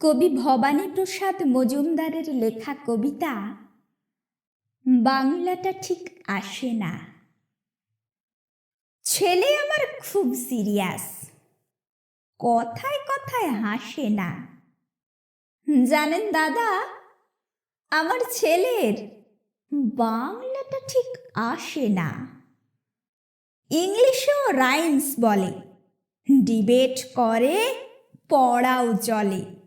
কবি ভবানীপ্রসাদ মজুমদারের লেখা কবিতা, বাংলাটা ঠিক আসে না। ছেলে আমার খুব সিরিয়াস, কথায় কথায় হাসে না। জানেন দাদা, আমার ছেলের বাংলাটা ঠিক আসে না। ইংলিশেও রাইমস বলে, ডিবেট করে, পড়াও চলে।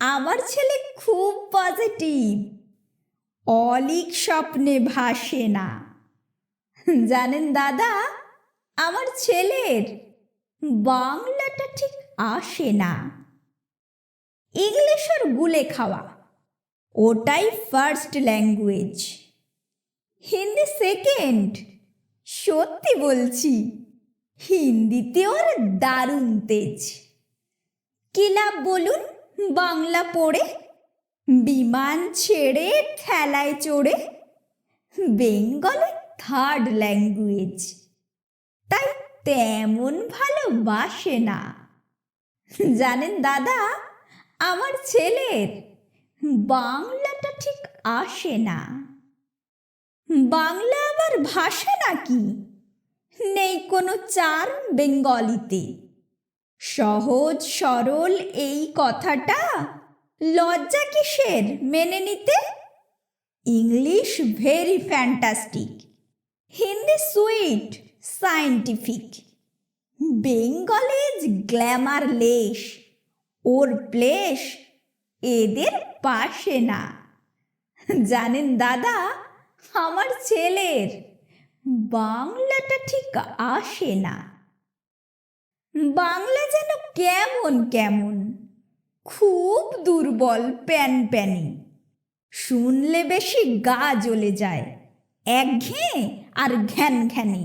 আমার ছেলে খুব পজিটিভ অলিক স্বপ্নে ভাসে না। জানেন দাদা, আমার ছেলের বাংলাটা ঠিক আসে না। ইংলিশ আর গুলে খাওয়া, ওটাই ফার্স্ট ল্যাঙ্গুয়েজ হিন্দি সেকেন্ড সত্যি বলছি হিন্দিতে ওর দারুণ তেজ। কি লাভ বলুন? বাংলা পড়ে, বিমান ছেড়ে ঠেলায় চড়ে, বেঙ্গলে থার্ড ল্যাঙ্গুয়েজ। তাই তেমন ভালোবাসে না। জানেন দাদা, আমার ছেলের বাংলাটা ঠিক আসে না। বাংলা আবার ভাষা নাকি? নেই কোনো চার বেঙ্গলিতে। সহজ, সরল এই কথাটা লজ্জা কিসের মেনে নিতে? English very fantastic, Hindi sweet scientific Bengalese glamourless or place এদের পাশে না। জানেন দাদা, আমার ছেলের বাংলাটা ঠিক আসে না। বাংলা যেন কেমন কেমন। খুব দুর্বল প্যান প্যানি। শুনলে বেশি গা জ্বলে যায়, একঘেয়ে আর ঘ্যান ঘ্যানি।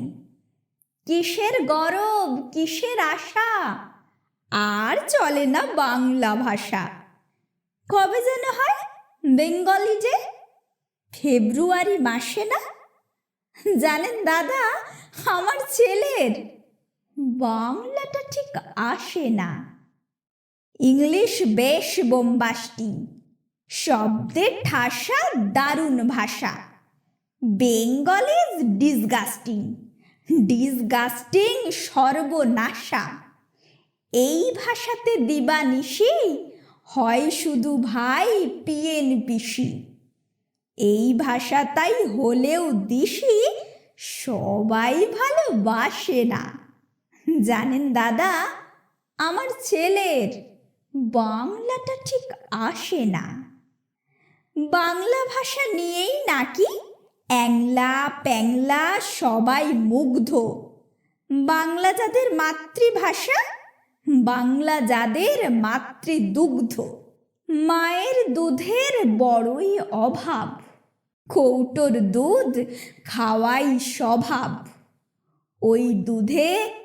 কিসের গরব, কিসের আশা, আর চলে না বাংলা ভাষা। কবে যেন হয় বেঙ্গলি যে, ফেব্রুয়ারি মাসে না? জানেন দাদা, আমার ছেলের বাংলাটা ঠিক আসে না। ইংলিশ বেশ বোম্বাস্টি। শব্দের ঠাসা, দারুণ ভাষা। Bengal is disgusting. ডিসগাস্টিং সর্বনাশা। এই ভাষাতে দিবা নিশি হয় শুধু ভাই পিএন পিসি এই ভাষা তাই হলেও দিশি সবাই ভালোবাসে না। জানেন দাদা, আমার ছেলের বাংলাটা ঠিক আসে না। বাংলা ভাষা নিয়েই নাকি অ্যাংলা, প্যাংলা সবাই মুগ্ধ। বাংলা যাদের মাতৃভাষা, বাংলা যাদের মাতৃদুগ্ধ। মায়ের দুধের বড়ই অভাব, কৌটোর দুধ খাওয়াই স্বভাব। ওই দুধে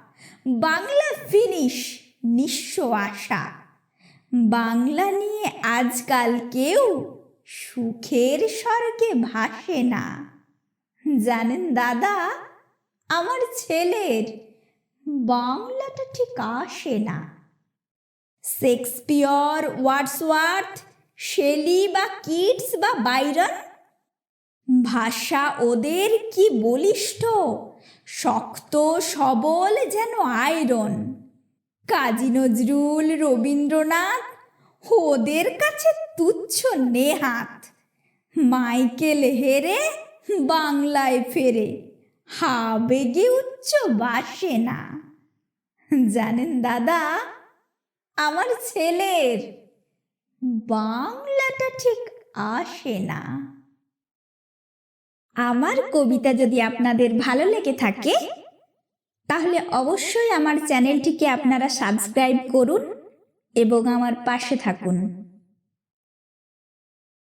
বাংলা ফিনিশ নিঃস্ব আশা। বাংলা নিয়ে আজকাল কেউ সুখের স্বর্গে ভাসে না। জানেন দাদা, আমার ছেলের বাংলাটা ঠিক আসে না। শেক্সপিয়র, ওয়ার্ডসওয়ার্থ, শেলি বা কিডস বা বাইরন, ভাষা ওদের কি বলিষ্ঠ? শক্ত, সবল যেন আয়রন। কাজী নজরুল, রবীন্দ্রনাথ, ওদের কাছে তুচ্ছ নেহাত। মাইকেল হেরে বাংলায় ফেরে, হাবেগে উচ্চ বাসে না। জানেন দাদা, আমার ছেলের বাংলাটা ঠিক আসে না। আমার কবিতা যদি আপনাদের ভালো লেগে থাকে, তাহলে অবশ্যই আমার চ্যানেলটিকে আপনারা সাবস্ক্রাইব করুন এবং আমার পাশে থাকুন।